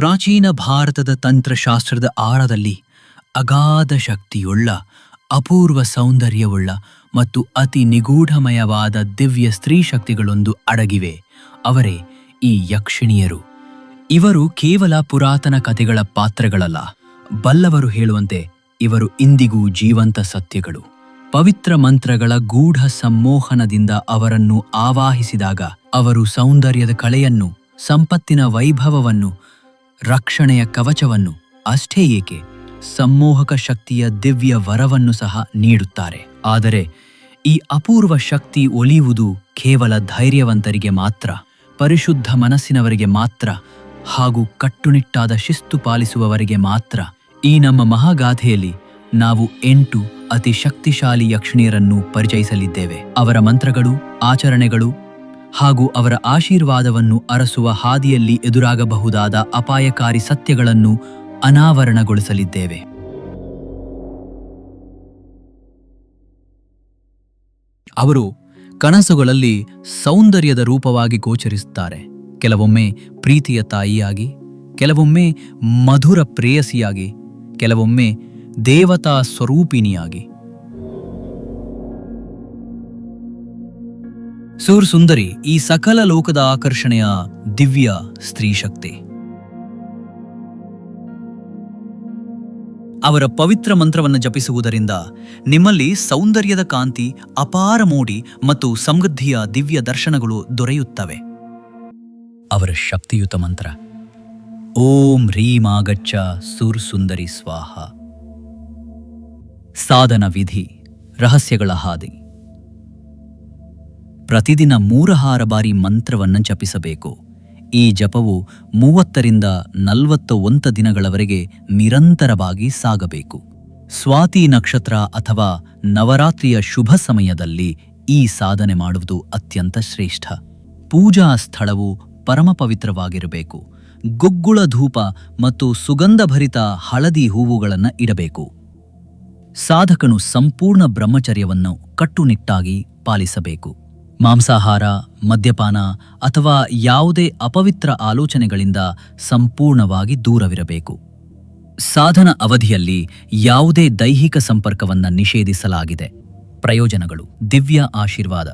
ಪ್ರಾಚೀನ ಭಾರತದ ತಂತ್ರಶಾಸ್ತ್ರದ ಆಳದಲ್ಲಿ ಅಗಾಧ ಶಕ್ತಿಯುಳ್ಳ, ಅಪೂರ್ವ ಸೌಂದರ್ಯವುಳ್ಳ ಮತ್ತು ಅತಿ ನಿಗೂಢಮಯವಾದ ದಿವ್ಯ ಸ್ತ್ರೀ ಶಕ್ತಿಗಳೊಂದು ಅಡಗಿವೆ. ಅವರೇ ಈ ಯಕ್ಷಿಣಿಯರು. ಇವರು ಕೇವಲ ಪುರಾತನ ಕಥೆಗಳ ಪಾತ್ರಗಳಲ್ಲ, ಬಲ್ಲವರು ಹೇಳುವಂತೆ ಇವರು ಇಂದಿಗೂ ಜೀವಂತ ಸತ್ಯಗಳು. ಪವಿತ್ರ ಮಂತ್ರಗಳ ಗೂಢ ಸಮ್ಮೋಹನದಿಂದ ಅವರನ್ನು ಆವಾಹಿಸಿದಾಗ ಅವರು ಸೌಂದರ್ಯದ ಕಳೆಯನ್ನು, ಸಂಪತ್ತಿನ ವೈಭವವನ್ನು ರಕ್ಷಣೆಯ ಕವಚವನ್ನು ಅಷ್ಟೇ ಏಕೆ ಸಮ್ಮೋಹಕ ಶಕ್ತಿಯ ದಿವ್ಯ ವರವನ್ನು ಸಹ ನೀಡುತ್ತಾರೆ. ಆದರೆ ಈ ಅಪೂರ್ವ ಶಕ್ತಿ ಒಲಿಯುವುದು ಕೇವಲ ಧೈರ್ಯವಂತರಿಗೆ ಮಾತ್ರ, ಪರಿಶುದ್ಧ ಮನಸ್ಸಿನವರಿಗೆ ಮಾತ್ರ ಹಾಗೂ ಕಟ್ಟುನಿಟ್ಟಾದ ಶಿಸ್ತು ಪಾಲಿಸುವವರಿಗೆ ಮಾತ್ರ. ಈ ನಮ್ಮ ಮಹಾಗಾಥೆಯಲ್ಲಿ ನಾವು ಎಂಟು ಅತಿ ಶಕ್ತಿಶಾಲಿ ಯಕ್ಷಿಣಿಯರನ್ನು ಪರಿಚಯಿಸಲಿದ್ದೇವೆ. ಅವರ ಮಂತ್ರಗಳು, ಆಚರಣೆಗಳು ಹಾಗೂ ಅವರ ಆಶೀರ್ವಾದವನ್ನು ಅರಸುವ ಹಾದಿಯಲ್ಲಿ ಎದುರಾಗಬಹುದಾದ ಅಪಾಯಕಾರಿ ಸತ್ಯಗಳನ್ನು ಅನಾವರಣಗೊಳಿಸಲಿದ್ದೇವೆ. ಅವರು ಕನಸುಗಳಲ್ಲಿ ಸೌಂದರ್ಯದ ರೂಪವಾಗಿ ಗೋಚರಿಸುತ್ತಾರೆ. ಕೆಲವೊಮ್ಮೆ ಪ್ರೀತಿಯ ತಾಯಿಯಾಗಿ, ಕೆಲವೊಮ್ಮೆ ಮಧುರ ಪ್ರೇಯಸಿಯಾಗಿ, ಕೆಲವೊಮ್ಮೆ ದೇವತಾ ಸ್ವರೂಪಿಣಿಯಾಗಿ. ಸೂರ್ ಸುಂದರಿ ಈ ಸಕಲ ಲೋಕದ ಆಕರ್ಷಣೆಯ ದಿವ್ಯ ಸ್ತ್ರೀ ಶಕ್ತಿ. ಅವರ ಪವಿತ್ರ ಮಂತ್ರವನ್ನು ಜಪಿಸುವುದರಿಂದ ನಿಮ್ಮಲ್ಲಿ ಸೌಂದರ್ಯದ ಕಾಂತಿ ಅಪಾರ ಮೂಡಿ ಮತ್ತು ಸಮೃದ್ಧಿಯ ದಿವ್ಯ ದರ್ಶನಗಳು ದೊರೆಯುತ್ತವೆ. ಅವರ ಶಕ್ತಿಯುತ ಮಂತ್ರ, ಓಂ ರೀಮಾಗಚ್ಚ ಸುರ್ ಸುಂದರಿ ಸ್ವಾಹ. ಸಾಧನ ವಿಧಿ, ರಹಸ್ಯಗಳ ಹಾದಿ. ಪ್ರತಿದಿನ ಮೂರಹಾರ ಬಾರಿ ಮಂತ್ರವನ್ನು ಜಪಿಸಬೇಕು. ಈ ಜಪವು ಮೂವತ್ತರಿಂದ ನಲವತ್ತ ಒಂತ ದಿನಗಳವರೆಗೆ ನಿರಂತರವಾಗಿ ಸಾಗಬೇಕು. ಸ್ವಾತಿ ನಕ್ಷತ್ರ ಅಥವಾ ನವರಾತ್ರಿಯ ಶುಭ ಸಮಯದಲ್ಲಿ ಈ ಸಾಧನೆ ಮಾಡುವುದು ಅತ್ಯಂತ ಶ್ರೇಷ್ಠ. ಪೂಜಾ ಸ್ಥಳವು ಪರಮ ಪವಿತ್ರವಾಗಿರಬೇಕು ಗುಗ್ಗುಳ ಧೂಪ ಮತ್ತು ಸುಗಂಧಭರಿತ ಹಳದಿ ಹೂವುಗಳನ್ನು ಇಡಬೇಕು. ಸಾಧಕನು ಸಂಪೂರ್ಣ ಬ್ರಹ್ಮಚರ್ಯವನ್ನು ಕಟ್ಟುನಿಟ್ಟಾಗಿ ಪಾಲಿಸಬೇಕು. ಮಾಂಸಾಹಾರ, ಮದ್ಯಪಾನ ಅಥವಾ ಯಾವುದೇ ಅಪವಿತ್ರ ಆಲೋಚನೆಗಳಿಂದ ಸಂಪೂರ್ಣವಾಗಿ ದೂರವಿರಬೇಕು. ಸಾಧನ ಅವಧಿಯಲ್ಲಿ ಯಾವುದೇ ದೈಹಿಕ ಸಂಪರ್ಕವನ್ನು ನಿಷೇಧಿಸಲಾಗಿದೆ. ಪ್ರಯೋಜನಗಳು. ದಿವ್ಯ ಆಶೀರ್ವಾದ.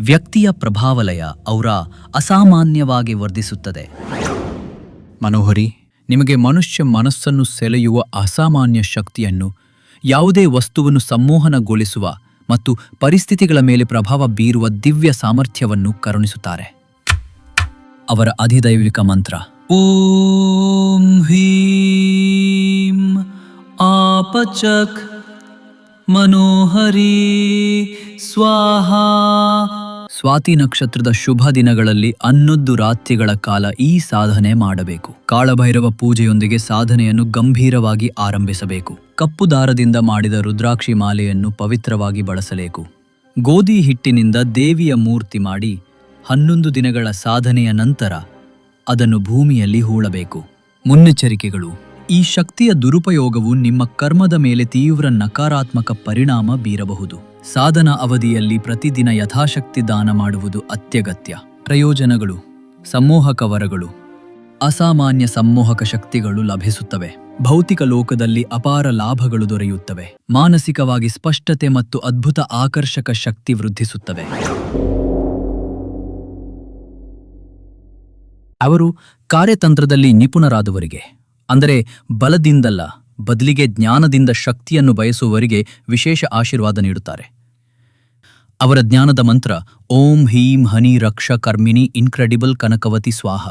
ವ್ಯಕ್ತಿಯ ಪ್ರಭಾವಲಯ ಅವರ ಅಸಾಮಾನ್ಯವಾಗಿ ವರ್ಧಿಸುತ್ತದೆ. ಮನೋಹರಿ, ನಿಮಗೆ ಮನುಷ್ಯ ಮನಸ್ಸನ್ನು ಸೆಳೆಯುವ ಅಸಾಮಾನ್ಯ ಶಕ್ತಿಯನ್ನು, ಯಾವುದೇ ವಸ್ತುವನ್ನು ಸಂಮೋಹನಗೊಳಿಸುವ ಮತ್ತು ಪರಿಸ್ಥಿತಿಗಳ ಮೇಲೆ ಪ್ರಭಾವ ಬೀರುವ ದಿವ್ಯ ಸಾಮರ್ಥ್ಯವನ್ನು ಕರುಣಿಸುತ್ತಾರೆ. ಅವರ ಅಧಿದೈವಿಕ ಮಂತ್ರ, ಓಂ ಹೀಂ ಆಪಚಕ್ ಮನೋಹರಿ ಸ್ವಾಹ ಸ್ವಾತಿ ನಕ್ಷತ್ರದ ಶುಭ ದಿನಗಳಲ್ಲಿ ಹನ್ನೊಂದು ರಾತ್ರಿಗಳ ಕಾಲ ಈ ಸಾಧನೆ ಮಾಡಬೇಕು. ಕಾಳಭೈರವ ಪೂಜೆಯೊಂದಿಗೆ ಸಾಧನೆಯನ್ನು ಗಂಭೀರವಾಗಿ ಆರಂಭಿಸಬೇಕು. ಕಪ್ಪು ದಾರದಿಂದ ಮಾಡಿದ ರುದ್ರಾಕ್ಷಿ ಮಾಲೆಯನ್ನು ಪವಿತ್ರವಾಗಿ ಬಳಸಬೇಕು ಗೋಧಿ ಹಿಟ್ಟಿನಿಂದ ದೇವಿಯ ಮೂರ್ತಿ ಮಾಡಿ ಹನ್ನೊಂದು ದಿನಗಳ ಸಾಧನೆಯ ನಂತರ ಅದನ್ನು ಭೂಮಿಯಲ್ಲಿ ಹೂಳಬೇಕು. ಮುನ್ನೆಚ್ಚರಿಕೆಗಳು. ಈ ಶಕ್ತಿಯ ದುರುಪಯೋಗವು ನಿಮ್ಮ ಕರ್ಮದ ಮೇಲೆ ತೀವ್ರ ನಕಾರಾತ್ಮಕ ಪರಿಣಾಮ ಬೀರಬಹುದು. ಸಾಧನ ಅವಧಿಯಲ್ಲಿ ಪ್ರತಿದಿನ ಯಥಾಶಕ್ತಿ ದಾನ ಮಾಡುವುದು ಅತ್ಯಗತ್ಯ. ಪ್ರಯೋಜನಗಳು ಸಮ್ಮೋಹಕ ವರಗಳು, ಅಸಾಮಾನ್ಯ ಸಮ್ಮೋಹಕ ಶಕ್ತಿಗಳು ಲಭಿಸುತ್ತವೆ. ಭೌತಿಕ ಲೋಕದಲ್ಲಿ ಅಪಾರ ಲಾಭಗಳು ದೊರೆಯುತ್ತವೆ. ಮಾನಸಿಕವಾಗಿ ಸ್ಪಷ್ಟತೆ ಮತ್ತು ಅದ್ಭುತ ಆಕರ್ಷಕ ಶಕ್ತಿ ವೃದ್ಧಿಸುತ್ತವೆ. ಅವರು ಕಾರ್ಯತಂತ್ರದಲ್ಲಿ ನಿಪುಣರಾದವರಿಗೆ, ಅಂದರೆ ಬಲದಿಂದಲ್ಲ ಬದಲಿಗೆ ಜ್ಞಾನದಿಂದ ಶಕ್ತಿಯನ್ನು ಬಯಸುವವರಿಗೆ ವಿಶೇಷ ಆಶೀರ್ವಾದ ನೀಡುತ್ತಾರೆ. ಅವರ ಜ್ಞಾನದ ಮಂತ್ರ, ಓಂ ಹೀಂ ಹನಿ ರಕ್ಷ ಕರ್ಮಿಣಿ ಇನ್ಕ್ರೆಡಿಬಲ್ ಕನಕವತಿ ಸ್ವಾಹ.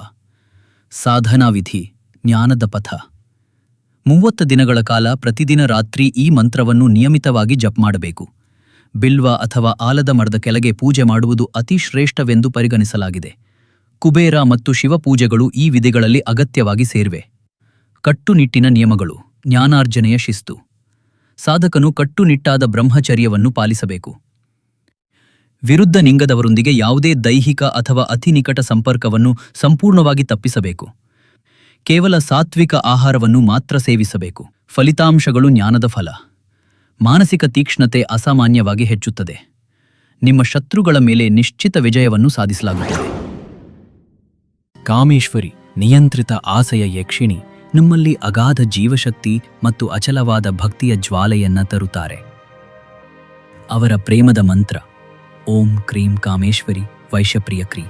ಸಾಧನಾ ವಿಧಿ, ಜ್ಞಾನದ ಪಥ. ಮೂವತ್ತು ದಿನಗಳ ಕಾಲ ಪ್ರತಿದಿನ ರಾತ್ರಿ ಈ ಮಂತ್ರವನ್ನು ನಿಯಮಿತವಾಗಿ ಜಪ್ ಮಾಡಬೇಕು. ಬಿಲ್ವ ಅಥವಾ ಆಲದ ಮರದ ಕೆಳಗೆ ಪೂಜೆ ಮಾಡುವುದು ಅತಿ ಶ್ರೇಷ್ಠವೆಂದು ಪರಿಗಣಿಸಲಾಗಿದೆ. ಕುಬೇರ ಮತ್ತು ಶಿವಪೂಜೆಗಳು ಈ ವಿಧಿಗಳಲ್ಲಿ ಅಗತ್ಯವಾಗಿ ಸೇರಿವೆ. ಕಟ್ಟುನಿಟ್ಟಿನ ನಿಯಮಗಳು. ಜ್ಞಾನಾರ್ಜನೆಯ ಶಿಸ್ತು. ಸಾಧಕನು ಕಟ್ಟುನಿಟ್ಟಾದ ಬ್ರಹ್ಮಚರ್ಯವನ್ನು ಪಾಲಿಸಬೇಕು. ವಿರುದ್ಧ ನಿಂಗದವರೊಂದಿಗೆ ಯಾವುದೇ ದೈಹಿಕ ಅಥವಾ ಅತಿ ನಿಕಟ ಸಂಪರ್ಕವನ್ನು ಸಂಪೂರ್ಣವಾಗಿ ತಪ್ಪಿಸಬೇಕು. ಕೇವಲ ಸಾತ್ವಿಕ ಆಹಾರವನ್ನು ಮಾತ್ರ ಸೇವಿಸಬೇಕು. ಫಲಿತಾಂಶಗಳು ಜ್ಞಾನದ ಫಲ. ಮಾನಸಿಕ ತೀಕ್ಷ್ಣತೆ ಅಸಾಮಾನ್ಯವಾಗಿ ಹೆಚ್ಚುತ್ತದೆ. ನಿಮ್ಮ ಶತ್ರುಗಳ ಮೇಲೆ ನಿಶ್ಚಿತ ವಿಜಯವನ್ನು ಸಾಧಿಸಲಾಗುತ್ತದೆ. ಕಾಮೇಶ್ವರಿ ನಿಯಂತ್ರಿತ ಆಸೆಯ ಯಕ್ಷಿಣಿ ನಮ್ಮಲ್ಲಿ ಅಗಾಧ ಜೀವಶಕ್ತಿ ಮತ್ತು ಅಚಲವಾದ ಭಕ್ತಿಯ ಜ್ವಾಲೆಯನ್ನ ತರುತ್ತಾರೆ. ಅವರ ಪ್ರೇಮದ ಮಂತ್ರ, ಓಂ ಕ್ರೀಂ ಕಾಮೇಶ್ವರಿ ವೈಶಪ್ರಿಯ ಕ್ರೀ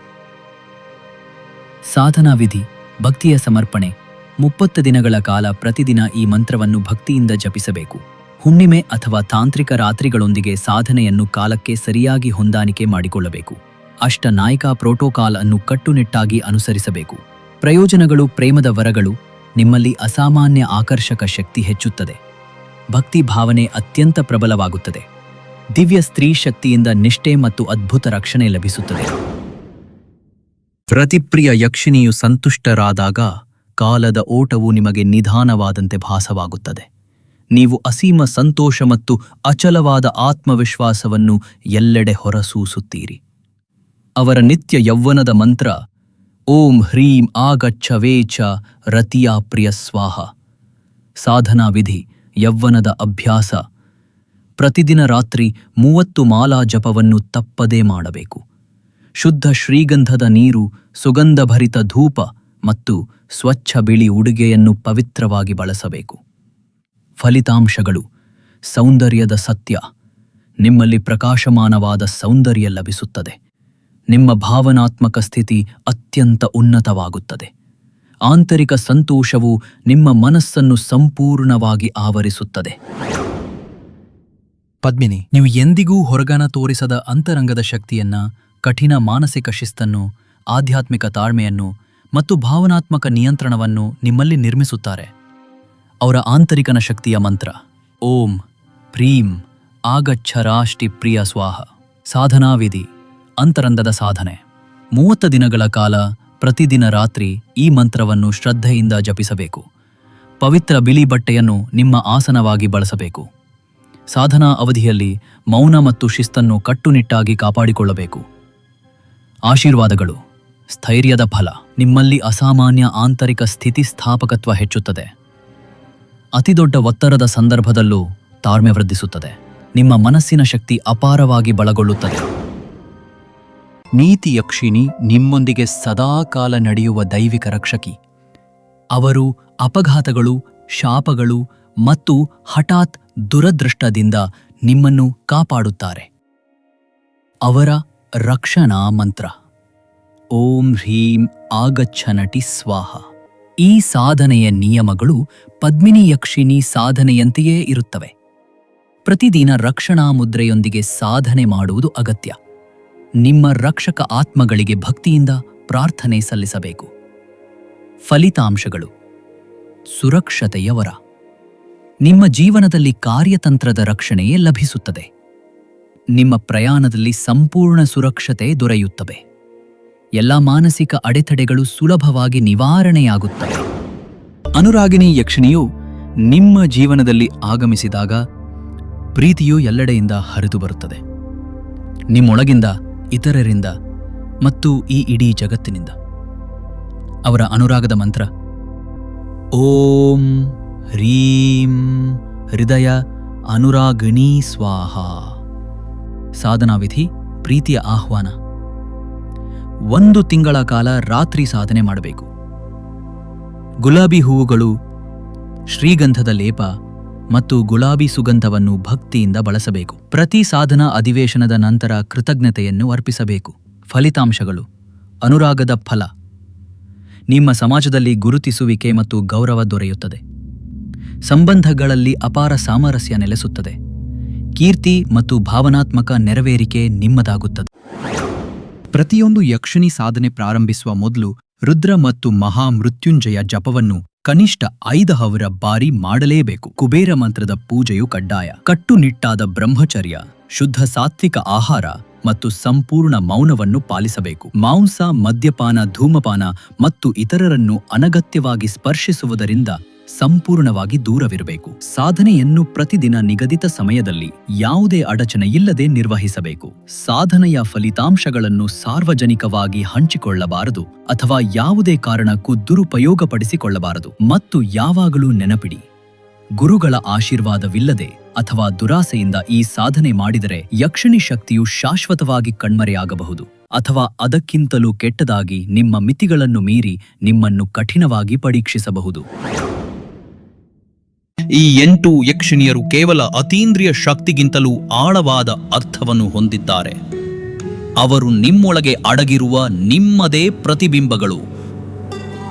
ಸಾಧನಾ ವಿಧಿ ಭಕ್ತಿಯ ಸಮರ್ಪಣೆ, ಮುಪ್ಪತ್ತು ದಿನಗಳ ಕಾಲ ಪ್ರತಿದಿನ ಈ ಮಂತ್ರವನ್ನು ಭಕ್ತಿಯಿಂದ ಜಪಿಸಬೇಕು. ಹುಣ್ಣಿಮೆ ಅಥವಾ ತಾಂತ್ರಿಕ ರಾತ್ರಿಗಳೊಂದಿಗೆ ಸಾಧನೆಯನ್ನು ಕಾಲಕ್ಕೆ ಸರಿಯಾಗಿ ಹೊಂದಾಣಿಕೆ ಮಾಡಿಕೊಳ್ಳಬೇಕು. ಅಷ್ಟ ನಾಯಕ ಪ್ರೋಟೋಕಾಲ್ ಅನ್ನು ಕಟ್ಟುನಿಟ್ಟಾಗಿ ಅನುಸರಿಸಬೇಕು. ಪ್ರಯೋಜನಗಳು, ಪ್ರೇಮದ ವರಗಳು ನಿಮ್ಮಲ್ಲಿ ಅಸಾಮಾನ್ಯ ಆಕರ್ಷಕ ಶಕ್ತಿ ಹೆಚ್ಚುತ್ತದೆ. ಭಕ್ತಿ ಭಾವನೆ ಅತ್ಯಂತ ಪ್ರಬಲವಾಗುತ್ತದೆ. ದಿವ್ಯ ಸ್ತ್ರೀ ಶಕ್ತಿಯಿಂದ ನಿಷ್ಠೆ ಮತ್ತು ಅದ್ಭುತ ರಕ್ಷಣೆ ಲಭಿಸುತ್ತದೆ. ಪ್ರತಿಪ್ರಿಯ ಯಕ್ಷಿಣಿಯು ಸಂತುಷ್ಟರಾದಾಗ ಕಾಲದ ಓಟವು ನಿಮಗೆ ನಿಧಾನವಾದಂತೆ ಭಾಸವಾಗುತ್ತದೆ. ನೀವು ಅಸೀಮ ಸಂತೋಷ ಮತ್ತು ಅಚಲವಾದ ಆತ್ಮವಿಶ್ವಾಸವನ್ನು ಎಲ್ಲೆಡೆ ಹೊರಸೂಸುತ್ತೀರಿ. ಅವರ ನಿತ್ಯ ಯೌವನದ ಮಂತ್ರ ಓಂ ಹ್ರೀಂ ಆಗಚ್ಛ ಚ ರತಿಯಾ ಪ್ರಿಯ ಸ್ವಾಹ. ಸಾಧನಾ ವಿಧಿ, ಯೌವನದ ಅಭ್ಯಾಸ. ಪ್ರತಿದಿನ ರಾತ್ರಿ ಮೂವತ್ತು ಮಾಲಾ ಜಪವನ್ನು ತಪ್ಪದೇ ಮಾಡಬೇಕು. ಶುದ್ಧ ಶ್ರೀಗಂಧದ ನೀರು, ಸುಗಂಧಭರಿತ ಧೂಪ ಮತ್ತು ಸ್ವಚ್ಛ ಬಿಳಿ ಉಡುಗೆಯನ್ನು ಪವಿತ್ರವಾಗಿ ಬಳಸಬೇಕು. ಫಲಿತಾಂಶಗಳು, ಸೌಂದರ್ಯದ ಸತ್ಯ. ನಿಮ್ಮಲ್ಲಿ ಪ್ರಕಾಶಮಾನವಾದ ಸೌಂದರ್ಯ ಲಭಿಸುತ್ತದೆ. ನಿಮ್ಮ ಭಾವನಾತ್ಮಕ ಸ್ಥಿತಿ ಅತ್ಯಂತ ಉನ್ನತವಾಗುತ್ತದೆ. ಆಂತರಿಕ ಸಂತೋಷವು ನಿಮ್ಮ ಮನಸ್ಸನ್ನು ಸಂಪೂರ್ಣವಾಗಿ ಆವರಿಸುತ್ತದೆ. ಪದ್ಮಿನಿ, ನೀವು ಎಂದಿಗೂ ಹೊರಗನ ತೋರಿಸದ ಅಂತರಂಗದ ಶಕ್ತಿಯನ್ನ, ಕಠಿಣ ಮಾನಸಿಕ ಶಿಸ್ತನ್ನು, ಆಧ್ಯಾತ್ಮಿಕ ತಾಳ್ಮೆಯನ್ನು ಮತ್ತು ಭಾವನಾತ್ಮಕ ನಿಯಂತ್ರಣವನ್ನು ನಿಮ್ಮಲ್ಲಿ ನಿರ್ಮಿಸುತ್ತಾರೆ. ಅವರ ಆಂತರಿಕನ ಶಕ್ತಿಯ ಮಂತ್ರ, ಓಂ, ಪ್ರೀಂ, ಆಗಚ್ಛರಾಷ್ಟಿ ಪ್ರಿಯ ಸ್ವಾಹ ಸಾಧನಾ ವಿಧಿ ಅಂತರಂಗದ ಸಾಧನೆ. ಮೂವತ್ತು ದಿನಗಳ ಕಾಲ ಪ್ರತಿದಿನ ರಾತ್ರಿ ಈ ಮಂತ್ರವನ್ನು ಶ್ರದ್ಧೆಯಿಂದ ಜಪಿಸಬೇಕು. ಪವಿತ್ರ ಬಿಳಿ ಬಟ್ಟೆಯನ್ನು ನಿಮ್ಮ ಆಸನವಾಗಿ ಬಳಸಬೇಕು. ಸಾಧನಾ ಅವಧಿಯಲ್ಲಿ ಮೌನ ಮತ್ತು ಶಿಸ್ತನ್ನು ಕಟ್ಟುನಿಟ್ಟಾಗಿ ಕಾಪಾಡಿಕೊಳ್ಳಬೇಕು. ಆಶೀರ್ವಾದಗಳು. ಸ್ಥೈರ್ಯದ ಫಲ. ನಿಮ್ಮಲ್ಲಿ ಅಸಾಮಾನ್ಯ ಆಂತರಿಕ ಸ್ಥಿತಿಸ್ಥಾಪಕತ್ವ ಹೆಚ್ಚುತ್ತದೆ. ಅತಿದೊಡ್ಡ ಒತ್ತಡದ ಸಂದರ್ಭದಲ್ಲೂ ತಾಳ್ಮೆ ವೃದ್ಧಿಸುತ್ತದೆ. ನಿಮ್ಮ ಮನಸ್ಸಿನ ಶಕ್ತಿ ಅಪಾರವಾಗಿ ಬಲಗೊಳ್ಳುತ್ತದೆ ನೀತಿ ಯಕ್ಷಿಣಿ ನಿಮ್ಮೊಂದಿಗೆ ಸದಾಕಾಲ ನಡೆಯುವ ದೈವಿಕ ರಕ್ಷಕಿ. ಅವರು ಅಪಘಾತಗಳು, ಶಾಪಗಳು ಮತ್ತು ಹಠಾತ್ ದುರದೃಷ್ಟದಿಂದ ನಿಮ್ಮನ್ನು ಕಾಪಾಡುತ್ತಾರೆ. ಅವರ ರಕ್ಷಣಾ ಮಂತ್ರ. ಓಂ ಹ್ರೀಂ ಆಗಚ್ಛ ನಟಿ ಸ್ವಾಹ. ಈ ಸಾಧನೆಯ ನಿಯಮಗಳು ಪದ್ಮಿನಿ ಯಕ್ಷಿಣಿ ಸಾಧನೆಯಂತೆಯೇ ಇರುತ್ತವೆ. ಪ್ರತಿದಿನ ರಕ್ಷಣಾ ಮುದ್ರೆಯೊಂದಿಗೆ ಸಾಧನೆ ಮಾಡುವುದು ಅಗತ್ಯ. ನಿಮ್ಮ ರಕ್ಷಕ ಆತ್ಮಗಳಿಗೆ ಭಕ್ತಿಯಿಂದ ಪ್ರಾರ್ಥನೆ ಸಲ್ಲಿಸಬೇಕು. ಫಲಿತಾಂಶಗಳು. ಸುರಕ್ಷತೆಯವರ. ನಿಮ್ಮ ಜೀವನದಲ್ಲಿ ಕಾರ್ಯತಂತ್ರದ ರಕ್ಷಣೆಯೇ ಲಭಿಸುತ್ತದೆ. ನಿಮ್ಮ ಪ್ರಯಾಣದಲ್ಲಿ ಸಂಪೂರ್ಣ ಸುರಕ್ಷತೆ ದೊರೆಯುತ್ತವೆ ಎಲ್ಲ ಮಾನಸಿಕ ಅಡೆತಡೆಗಳು ಸುಲಭವಾಗಿ ನಿವಾರಣೆಯಾಗುತ್ತವೆ. ಅನುರಾಗಿಣಿ ಯಕ್ಷಿಣಿಯು ನಿಮ್ಮ ಜೀವನದಲ್ಲಿ ಆಗಮಿಸಿದಾಗ ಪ್ರೀತಿಯು ಎಲ್ಲೆಡೆಯಿಂದ ಹರಿದು ಬರುತ್ತದೆ. ನಿಮ್ಮೊಳಗಿಂದ ಇತರರಿಂದ ಮತ್ತು ಈ ಇಡೀ ಜಗತ್ತಿನಿಂದ. ಅವರ ಅನುರಾಗದ ಮಂತ್ರ, ಓಂ ಹ್ರೀಂ ಹೃದಯ ಅನುರಾಗಿಣೀ ಸ್ವಾಹ. ಸಾಧನಾವಿಧಿ, ಪ್ರೀತಿಯ ಆಹ್ವಾನ. ಒಂದು ತಿಂಗಳ ಕಾಲ ರಾತ್ರಿ ಸಾಧನೆ ಮಾಡಬೇಕು. ಗುಲಾಬಿ ಹೂವುಗಳು ಶ್ರೀಗಂಧದ ಲೇಪ ಮತ್ತು ಗುಲಾಬಿ ಸುಗಂಧವನ್ನು ಭಕ್ತಿಯಿಂದ ಬಳಸಬೇಕು. ಪ್ರತಿ ಸಾಧನಾ ಅಧಿವೇಶನದ ನಂತರ ಕೃತಜ್ಞತೆಯನ್ನು ಅರ್ಪಿಸಬೇಕು. ಫಲಿತಾಂಶಗಳು. ಅನುರಾಗದ ಫಲ. ನಿಮ್ಮ ಸಮಾಜದಲ್ಲಿ ಗುರುತಿಸುವಿಕೆ ಮತ್ತು ಗೌರವ ದೊರೆಯುತ್ತದೆ. ಸಂಬಂಧಗಳಲ್ಲಿ ಅಪಾರ ಸಾಮರಸ್ಯ ನೆಲೆಸುತ್ತದೆ. ಕೀರ್ತಿ ಮತ್ತು ಭಾವನಾತ್ಮಕ ನೆರವೇರಿಕೆ ನಿಮ್ಮದಾಗುತ್ತದೆ. ಪ್ರತಿಯೊಂದು ಯಕ್ಷಿಣಿ ಸಾಧನೆ ಪ್ರಾರಂಭಿಸುವ ಮೊದಲು ರುದ್ರ ಮತ್ತು ಮಹಾಮೃತ್ಯುಂಜಯ ಜಪವನ್ನು ಕನಿಷ್ಠ ಐದು ಹವರ ಬಾರಿ ಮಾಡಲೇಬೇಕು. ಕುಬೇರ ಮಂತ್ರದ ಪೂಜೆಯು ಕಡ್ಡಾಯ. ಕಟ್ಟುನಿಟ್ಟಾದ ಬ್ರಹ್ಮಚರ್ಯ, ಶುದ್ಧ ಸಾತ್ವಿಕ ಆಹಾರ ಮತ್ತು ಸಂಪೂರ್ಣ ಮೌನವನ್ನು ಪಾಲಿಸಬೇಕು. ಮಾಂಸ, ಮದ್ಯಪಾನ, ಧೂಮಪಾನ ಮತ್ತು ಇತರರನ್ನು ಅನಗತ್ಯವಾಗಿ ಸ್ಪರ್ಶಿಸುವುದರಿಂದ ಸಂಪೂರ್ಣವಾಗಿ ದೂರವಿರಬೇಕು. ಸಾಧನೆಯನ್ನು ಪ್ರತಿದಿನ ನಿಗದಿತ ಸಮಯದಲ್ಲಿ ಯಾವುದೇ ಅಡಚಣೆ ಇಲ್ಲದೆ ನಿರ್ವಹಿಸಬೇಕು. ಸಾಧನೆಯ ಫಲಿತಾಂಶಗಳನ್ನು ಸಾರ್ವಜನಿಕವಾಗಿ ಹಂಚಿಕೊಳ್ಳಬಾರದು ಅಥವಾ ಯಾವುದೇ ಕಾರಣಕ್ಕೂ ದುರುಪಯೋಗಪಡಿಸಿಕೊಳ್ಳಬಾರದು. ಮತ್ತು ಯಾವಾಗಲೂ ನೆನಪಿಡಿ, ಗುರುಗಳ ಆಶೀರ್ವಾದವಿಲ್ಲದೆ ಅಥವಾ ದುರಾಸೆಯಿಂದ ಈ ಸಾಧನೆ ಮಾಡಿದರೆ ಯಕ್ಷಿಣಿ ಶಕ್ತಿಯು ಶಾಶ್ವತವಾಗಿ ಕಣ್ಮರೆಯಾಗಬಹುದು. ಅಥವಾ ಅದಕ್ಕಿಂತಲೂ ಕೆಟ್ಟದಾಗಿ ನಿಮ್ಮ ಮಿತಿಗಳನ್ನು ಮೀರಿ ನಿಮ್ಮನ್ನು ಕಠಿಣವಾಗಿ ಪರೀಕ್ಷಿಸಬಹುದು. ಈ ಎಂಟು ಯಕ್ಷಿಣಿಯರು ಕೇವಲ ಅತೀಂದ್ರಿಯ ಶಕ್ತಿಗಿಂತಲೂ ಆಳವಾದ ಅರ್ಥವನ್ನು ಹೊಂದಿದ್ದಾರೆ. ಅವರು ನಿಮ್ಮೊಳಗೆ ಅಡಗಿರುವ ನಿಮ್ಮದೇ ಪ್ರತಿಬಿಂಬಗಳು.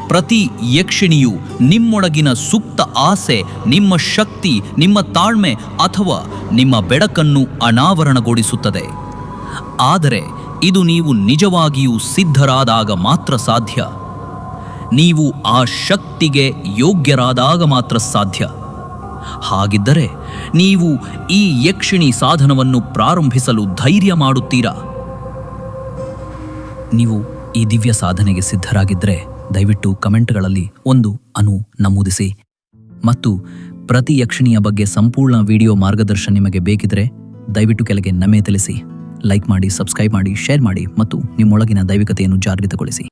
ಪ್ರತಿ ಯಕ್ಷಿಣಿಯು ನಿಮ್ಮೊಳಗಿನ ಸುಪ್ತ ಆಸೆ, ನಿಮ್ಮ ಶಕ್ತಿ, ನಿಮ್ಮ ತಾಳ್ಮೆ ಅಥವಾ ನಿಮ್ಮ ಬೆಡಕನ್ನು ಅನಾವರಣಗೊಳಿಸುತ್ತದೆ. ಆದರೆ ಇದು ನೀವು ನಿಜವಾಗಿಯೂ ಸಿದ್ಧರಾದಾಗ ಮಾತ್ರ ಸಾಧ್ಯ. ನೀವು ಆ ಶಕ್ತಿಗೆ ಯೋಗ್ಯರಾದಾಗ ಮಾತ್ರ ಸಾಧ್ಯ. ಹಾಗಿದ್ದರೆ ನೀವು ಈ ಯಕ್ಷಿಣಿ ಸಾಧನವನ್ನು ಪ್ರಾರಂಭಿಸಲು ಧೈರ್ಯ ಮಾಡುತ್ತೀರಾ? ನೀವು ಈ ದಿವ್ಯ ಸಾಧನೆಗೆ ಸಿದ್ಧರಾಗಿದ್ದರೆ ದಯವಿಟ್ಟು ಕಮೆಂಟ್ಗಳಲ್ಲಿ ಒಂದು ಅನು ನಮೂದಿಸಿ. ಮತ್ತು ಪ್ರತಿ ಯಕ್ಷಿಣಿಯ ಬಗ್ಗೆ ಸಂಪೂರ್ಣ ವಿಡಿಯೋ ಮಾರ್ಗದರ್ಶನ ನಿಮಗೆ ಬೇಕಿದ್ರೆ ದಯವಿಟ್ಟು ಕೆಳಗೆ ನಮೆ ತಿಳಿಸಿ. ಲೈಕ್ ಮಾಡಿ, ಸಬ್ಸ್ಕ್ರೈಬ್ ಮಾಡಿ, ಶೇರ್ ಮಾಡಿ ಮತ್ತು ನಿಮ್ಮೊಳಗಿನ ದೈವಿಕತೆಯನ್ನು ಜಾಗೃತಗೊಳಿಸಿ.